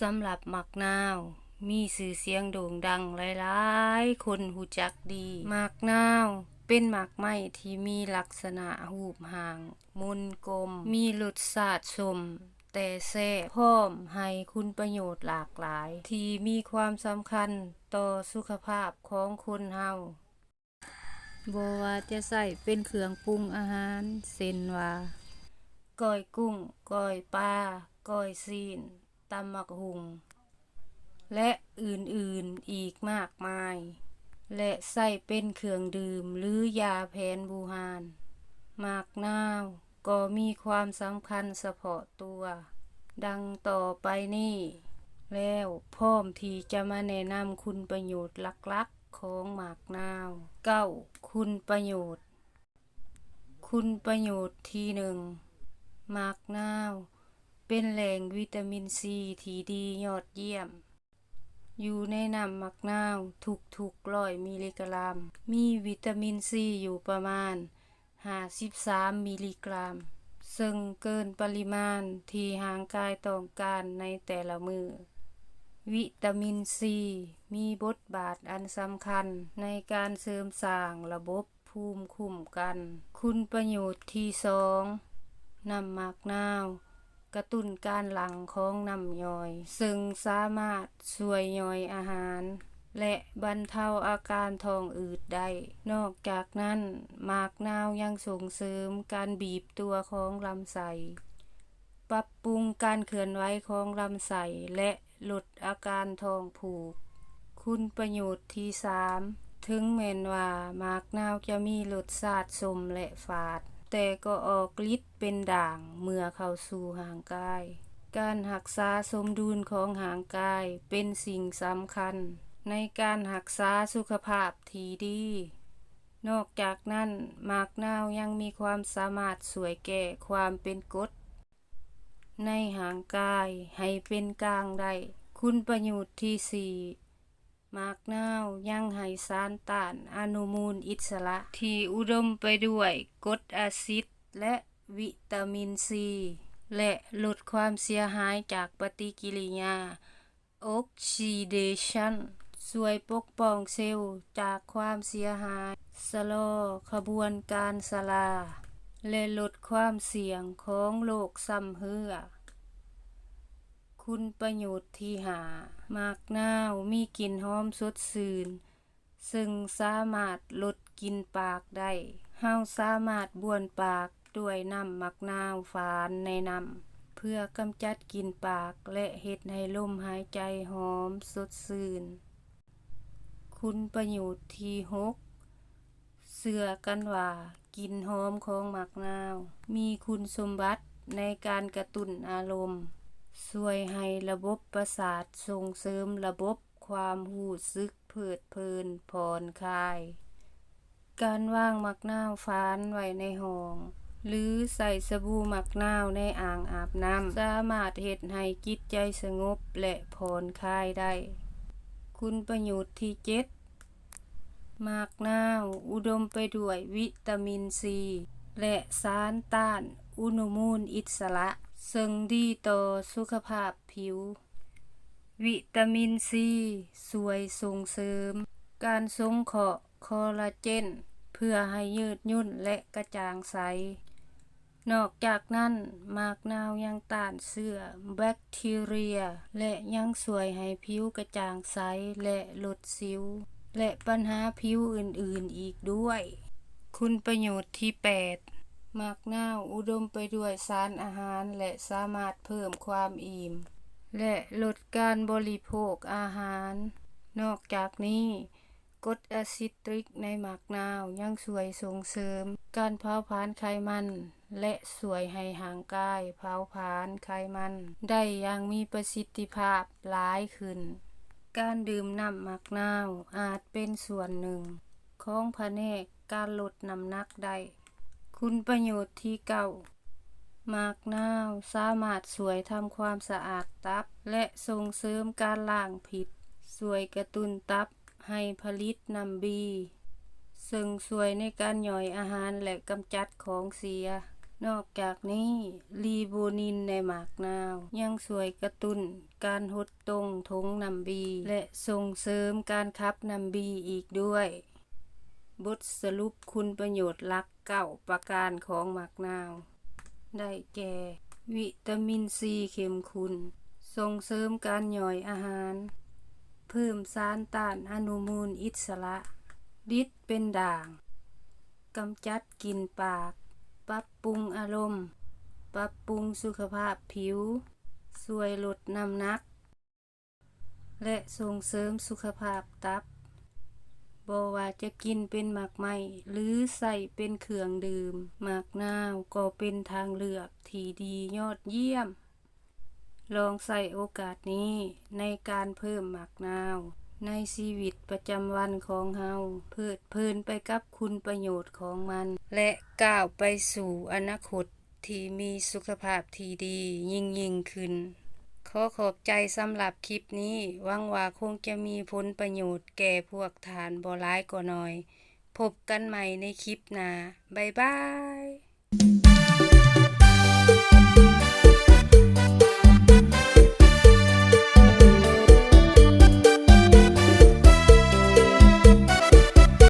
สำหรับหมักนาว มีสื่อเสียงโด่งดังหลายๆ คนหูจักดีหมากนาวเป็นหมากไม้ที่มีลักษณะหูบห่าง มุนกลม มีรสชาติชมแต่แซ่พร้อมให้คุณประโยชน์หลากหลาย ที่มีความสำคัญต่อสุขภาพของคนเฮาบว่าจะใส่เป็นเครื่องปรุงอาหารเช่นว่าก้อยกุ้งก้อยปลาก้อยซีน ตำมักหุง และอื่นๆอีกมากมาย และใส่เป็นเครื่องดื่มหรือยาแผนบูหานหมากนาวก็มีความสำคัญเฉพาะตัว ดังต่อไปนี้ แล้วพร้อมที่จะมาแนะนำคุณประโยชน์หลักๆของหมากนาวเก้าคุณประโยชน์ คุณประโยชน์ที่หนึ่งหมากนาว เป็นแหล่งวิตามินซีที่ดียอดเยี่ยม อยู่ในน้ำหมักนาวทุกๆร้อยมิลลิกรัม มีวิตามินซีอยู่ประมาณ 53 มิลลิกรัม ซึ่งเกินปริมาณที่ร่างกายต้องการในแต่ละมือ วิตามินซีมีบทบาทอันสำคัญในการเสริมสร้างระบบภูมิคุ้มกัน คุณประโยชน์ที่สองน้ำหมักนาว กระตุ้นการหลั่งของน้ำย่อย ซึ่งสามารถช่วยย่อยอาหาร และบรรเทาอาการท้องอืดได้ นอกจากนั้นหมากนาวยังส่งเสริมการบีบตัวของลำไส้ปรับปรุงการเคลื่อนไหวของลำไส้และลดอาการท้องผูก คุณประโยชน์ที่สามถึงแม้นว่าหมากนาวจะมีรสชาติสมและฝาด แต่ก็ออกฤทธิ์เป็นด่างเมื่อเข้าสู่ห่างกาย การรักษาสมดุลของห่างกายเป็นสิ่งสำคัญ ในการรักษาสุขภาพที่ดี นอกจากนั้นหมากนาวยังมีความสามารถสวยแก่ความเป็นกรดในห่างกายให้เป็นกลางได้ คุณประโยชน์ที่สี่ มากนาวยังให้สารต้านอนุมูลอิสระ ที่อุดมไปด้วยกรดอะซิดและวิตามินซี และลดความเสียหายจากปฏิกิริยาออกซิเดชันช่วยปกป้องเซลล์จากความเสียหายชะลอขบวนการสลา และลดความเสี่ยงของโรคซ้ำเหือ คุณประโยชน์ที่หาหมากนาวมีกลิ่นหอมสดชื่นซึ่งสามารถลดกลิ่นปากได้เฮาสามารถบ้วนปากด้วยน้ำหมักนาวฝานในน้ำเพื่อกำจัดกลิ่นปากและเฮ็ดให้ลมหายใจหอมสดชื่นคุณประโยชน์ที่หกเชื่อกันว่ากลิ่นหอมของหมากนาว มีคุณสมบัติในการกระตุ้นอารมณ์ ช่วยให้ระบบประสาทส่งเสริมระบบความรู้สึกเพิดเพลินผ่อนคลาย การวางมักนาวฝานไว้ในห้อง หรือใส่สบู่มักนาวในอ่างอาบน้ำสามารถเฮ็ดให้จิตใจสงบและผ่อนคลายได้ คุณประโยชน์ที่เจ็ดมากนาวอุดมไปด้วยวิตามินซี และสารต้านอนุมูลอิสระ ซึ่งดีต่อสุขภาพผิว วิตามินซีช่วยส่งเสริม การสงเคราะห์คอลลาเจน เพื่อให้ยืดยุ่นและกระจ่างใส นอกจากนั้นมากนาวยังต้านเชื้อแบคทีเรีย และยังช่วยให้ผิวกระจ่างใสและลดสิว และปัญหาผิวอื่นๆอีกด้วย คุณประโยชน์ที่ 8 หมากนาวอุดมไปด้วยสารอาหารและสามารถเพิ่มความอิ่ม และลดการบริโภคอาหาร นอกจากนี้กรดอะซิตริกในหมากนาวยังช่วยส่งเสริม การเผาผลาญไขมัน และช่วยให้ห่างกายเผาผลาญไขมัน ได้อย่างมีประสิทธิภาพหลายขึ้น การดื่มน้ำหมักนาวอาจเป็นส่วนหนึ่ง ของแผนกการลดน้ำหนักได้ คุณประโยชน์ที่เก้าหมากนาวสามารถช่วยทำความสะอาดตับ และส่งเสริมการล้างพิษช่วยกระตุ้นตับให้ผลิตน้ำบี ซึ่งช่วยในการย่อยอาหารและกำจัดของเสีย นอกจากนี้ลีโบนินในหมากนาว ยังช่วยกระตุ้นการหดตรงทงน้ำบี และส่งเสริมการขับน้ำบีอีกด้วย บทสรุปคุณประโยชน์หลักเก้าประการของหมากนาว ได้แก่ วิตามินซีเข้มข้นส่งเสริมการย่อยอาหาร เพิ่มสารต้านอนุมูลอิสระฤทธิ์เป็นด่างกำจัดกลิ่นปาก ปรับปรุงอารมณ์ ปรับปรุงสุขภาพผิวช่วยลดน้ำหนัก และส่งเสริมสุขภาพตับ บว่าจะกินเป็นหมากไม้หรือใส่เป็นเครื่องดื่มหมากนาวก็เป็นทางเลือกที่ดียอดเยี่ยม ลองใส่โอกาสนี้ในการเพิ่มหมากนาว ในชีวิตประจำวันของเฮาเพลิดเพลินไปกับคุณประโยชน์ของมัน และก้าวไปสู่อนาคตที่มีสุขภาพที่ดียิ่งยิ่งขึ้น อขอบใจสำหรับคลิปนี้หวังว่าคงจะมีผลประโยชน์แก่พวกทานบ่ร้ายก็น้อย พบกันใหม่ในคลิปหน้าบ๊ายบาย